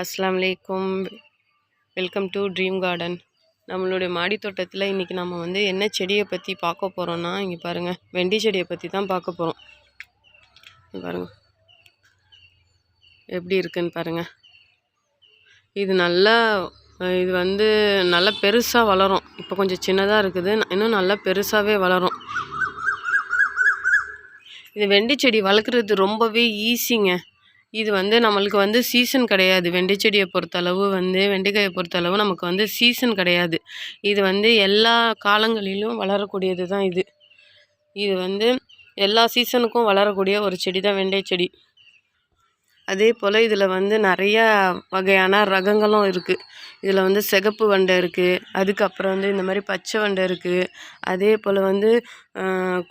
அஸ்லாம் வலைக்கும் welcome to dream garden நம்மளுடைய மாடி தோட்டத்தில் இன்றைக்கி நம்ம வந்து என்ன செடியை பற்றி பார்க்க போகிறோன்னா இங்கே பாருங்கள் வெண்டி செடியை பற்றி தான் பார்க்க போகிறோம் பாருங்கள் எப்படி இருக்குன்னு பாருங்கள் இது நல்லா இது வந்து நல்லா பெருசாக வளரும். இப்போ கொஞ்சம் சின்னதாக இருக்குது. இன்னும் நல்லா பெருசாகவே வளரும். இது வெண்டி செடி வளர்க்குறது ரொம்பவே ஈஸிங்க. இது வந்து நம்மளுக்கு வந்து சீசன் கிடையாது. வெண்டை செடியை பொறுத்தளவு வந்து வெண்டைக்காயை பொறுத்தளவு நமக்கு வந்து சீசன் கிடையாது. இது வந்து எல்லா காலங்களிலும் வளரக்கூடியது தான் இது. இது வந்து எல்லா சீசனுக்கும் வளரக்கூடிய ஒரு செடி தான் வெண்டை செடி. அதே போல் இதில் வந்து நிறையா வகையான ரகங்களும் இருக்குது இதில் வந்து சிகப்பு வண்டை இருக்குது அதுக்கப்புறம் வந்து இந்த மாதிரி பச்சை வண்டை இருக்குது அதே போல் வந்து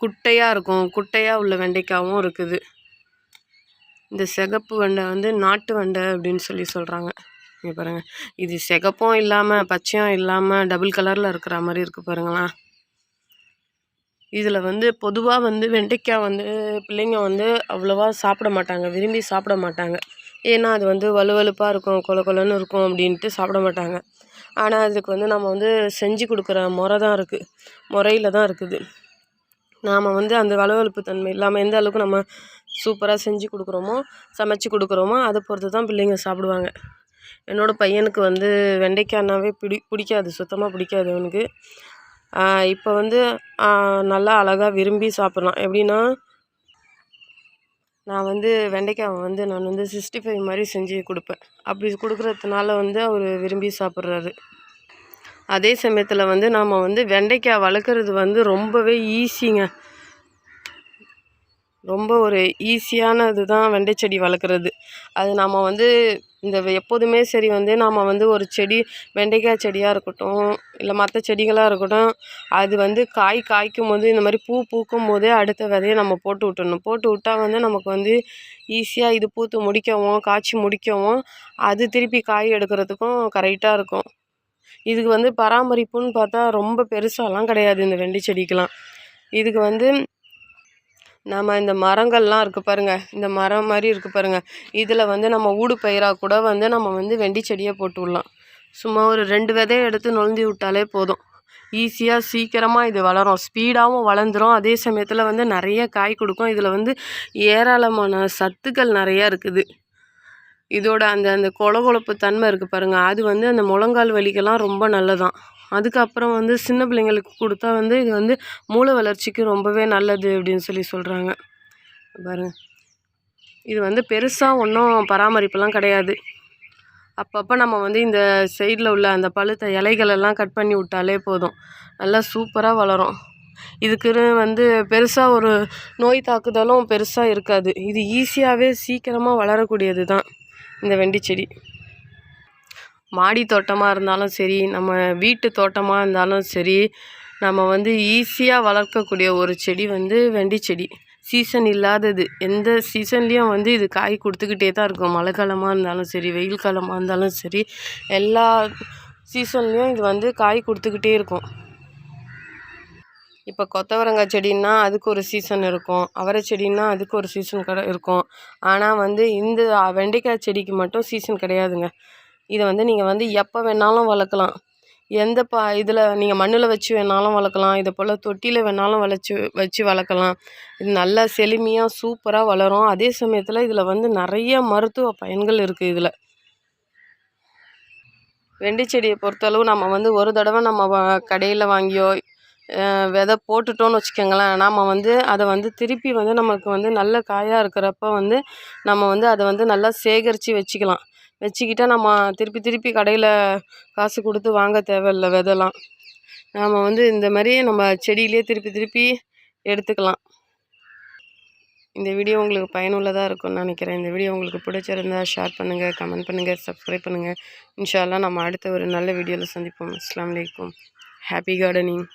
குட்டையாக இருக்கும். குட்டையாக உள்ள வெண்டைக்காவும் இருக்குது. இந்த சிகப்பு வெண்டை வந்து நாட்டு வெண்டை அப்படின்னு சொல்லி சொல்கிறாங்க இங்கே பாருங்கள் இது சிகப்பும் இல்லாமல் பச்சையும் இல்லாமல் டபுள் கலரில் இருக்கிற மாதிரி இருக்குது பாருங்களேன். இதில் வந்து பொதுவாக வந்து வெண்டைக்காய் வந்து பிள்ளைங்க வந்து அவ்வளோவா சாப்பிட மாட்டாங்க. விரும்பி சாப்பிட மாட்டாங்க. ஏன்னா அது வந்து வலுவலுப்பாக இருக்கும் கொல கொலன்னு இருக்கும் அப்படின்ட்டு சாப்பிட மாட்டாங்க. ஆனால் அதுக்கு வந்து நம்ம வந்து செஞ்சு கொடுக்குற முறை தான் இருக்குது முறையில் தான் இருக்குது. நாம் வந்து அந்த வலுவலுப்பு தன்மை இல்லாமல் எந்த அளவுக்கு நம்ம சூப்பராக செஞ்சு கொடுக்குறோமோ சமைச்சு கொடுக்குறோமோ அதை பொறுத்து தான் பிள்ளைங்க சாப்பிடுவாங்க. என்னோடய பையனுக்கு வந்து வெண்டைக்காய்னாவே பிடி பிடிக்காது சுத்தமாக பிடிக்காது அவனுக்கு. இப்போ வந்து நல்லா அழகாக விரும்பி சாப்பிட்லாம் எப்படின்னா நான் வந்து வெண்டைக்காவை வந்து நான் வந்து சிக்ஸ்டி ஃபைவ் மாதிரி செஞ்சு கொடுப்பேன். அப்படி கொடுக்குறதுனால வந்து அவர் விரும்பி சாப்பிட்றாரு. அதே சமயத்தில் வந்து நாம் வந்து வெண்டைக்காய் வளர்க்குறது வந்து ரொம்பவே ஈஸிங்க. ரொம்ப ஒரு ஈஸியானது தான் வெண்டை செடி வளர்க்குறது. அது நாம் வந்து இந்த எப்போதுமே சரி வந்து நாம் வந்து ஒரு செடி வெண்டைக்காய் செடியாக இருக்கட்டும் இல்லை மற்ற செடிகளாக இருக்கட்டும் அது வந்து காய் காய்க்கும் போது இந்த மாதிரி பூ பூக்கும் போதே அடுத்த விதையை நம்ம போட்டு விட்டுடணும் போட்டு விட்டா வந்து நமக்கு வந்து ஈஸியாக இது பூத்து முடிக்கவும் காய்ச்சி முடிக்கவும் அது திருப்பி காய் எடுக்கிறதுக்கும் கரெக்டாக இருக்கும். இதுக்கு வந்து பராமரிப்புன்னு பார்த்தா ரொம்ப பெருசாலாம் கிடையாது இந்த வெண்டை செடிக்கெலாம். இதுக்கு வந்து நம்ம இந்த மரங்கள்லாம் இருக்குது பாருங்கள் இந்த மரம் மாதிரி இருக்குது பாருங்கள் இதில் வந்து நம்ம ஊடு பயிராக கூட வந்து நம்ம வந்து வெண்டி செடியை போட்டு விடலாம். சும்மா ஒரு ரெண்டு விதையை எடுத்து நொழுந்தி விட்டாலே போதும். ஈஸியாக சீக்கிரமாக இது வளரும். ஸ்பீடாகவும் வளர்ந்துரும். அதே சமயத்தில் வந்து நிறைய காய் கொடுக்கும். இதில் வந்து ஏராளமான சத்துக்கள் நிறையா இருக்குது. இதோட அந்த அந்த கொழகொழப்பு தன்மை இருக்குது பாருங்கள் அது வந்து அந்த முழங்கால் வலிக்கெல்லாம் ரொம்ப நல்லதான். அதுக்கப்புறம் வந்து சின்ன பிள்ளைங்களுக்கு கொடுத்தா வந்து இது வந்து மூளை வளர்ச்சிக்கு ரொம்பவே நல்லது அப்படின்னு சொல்லி சொல்கிறாங்க பாருங்கள் இது வந்து பெருசாக ஒன்றும் பராமரிப்புலாம் கிடையாது. அப்பப்போ நம்ம வந்து இந்த சைடில் உள்ள அந்த பழுத்த இலைகளெல்லாம் கட் பண்ணி விட்டாலே போதும். நல்லா சூப்பராக வளரும். இதுக்குன்னு வந்து பெருசாக ஒரு நோய் தாக்குதலும் பெருசாக இருக்காது. இது ஈஸியாகவே சீக்கிரமாக வளரக்கூடியது தான் இந்த வெண்டி செடி. மாடி தோட்டமாக இருந்தாலும் சரி நம்ம வீட்டு தோட்டமாக இருந்தாலும் சரி நம்ம வந்து ஈஸியாக வளர்க்கக்கூடிய ஒரு செடி வந்து வெண்டி செடி. சீசன் இல்லாதது. எந்த சீசன்லேயும் வந்து இது காய் கொடுத்துக்கிட்டே தான் இருக்கும். மழை காலமாக இருந்தாலும் சரி வெயில் காலமாக இருந்தாலும் சரி எல்லா சீசன்லேயும் இது வந்து காய் கொடுத்துக்கிட்டே இருக்கும். இப்போ கொத்தவரங்காய் செடின்னா அதுக்கு ஒரு சீசன் இருக்கும். அவரை செடின்னா அதுக்கு ஒரு சீசன் கடை இருக்கும். ஆனால் வந்து இந்த வெண்டைக்காய் செடிக்கு மட்டும் சீசன் கிடையாதுங்க. இதை வந்து நீங்கள் வந்து எப்போ வேணாலும் வளர்க்கலாம். எந்த பா இதில் நீங்கள் மண்ணில் வச்சு வேணாலும் வளர்க்கலாம். இதை போல் தொட்டியில் வேணாலும் வளர்ச்சி வச்சு வளர்க்கலாம். இது நல்லா செழுமையாக சூப்பராக வளரும். அதே சமயத்தில் இதில் வந்து நிறைய மருத்துவ பயன்கள் இருக்குது இதில். வெண்டி செடியை பொறுத்தளவு நம்ம வந்து ஒரு தடவை நம்ம கடையில் வாங்கியோ விதை போட்டுட்டோன்னு வச்சுக்கோங்களேன். நாம் வந்து அதை வந்து திருப்பி வந்து நமக்கு வந்து நல்ல காயாக இருக்கிறப்ப வந்து நம்ம வந்து அதை வந்து நல்லா சேகரித்து வச்சுக்கலாம். வச்சுக்கிட்டா நம்ம திருப்பி திருப்பி கடையில் காசு கொடுத்து வாங்க தேவையில்ல விதைலாம். நாம் வந்து இந்த மாதிரி நம்ம செடியிலே திருப்பி திருப்பி எடுத்துக்கலாம். இந்த வீடியோ உங்களுக்கு பயனுள்ளதாக இருக்கும்னு நினைக்கிறேன். இந்த வீடியோ உங்களுக்கு பிடிச்சிருந்தா ஷேர் பண்ணுங்கள் கமெண்ட் பண்ணுங்கள் சப்ஸ்கிரைப் பண்ணுங்கள் இன்ஷால்லாம் நம்ம அடுத்த ஒரு நல்ல வீடியோவில் சந்திப்போம். அஸ்லாம் அலைக்கும். Happy gardening.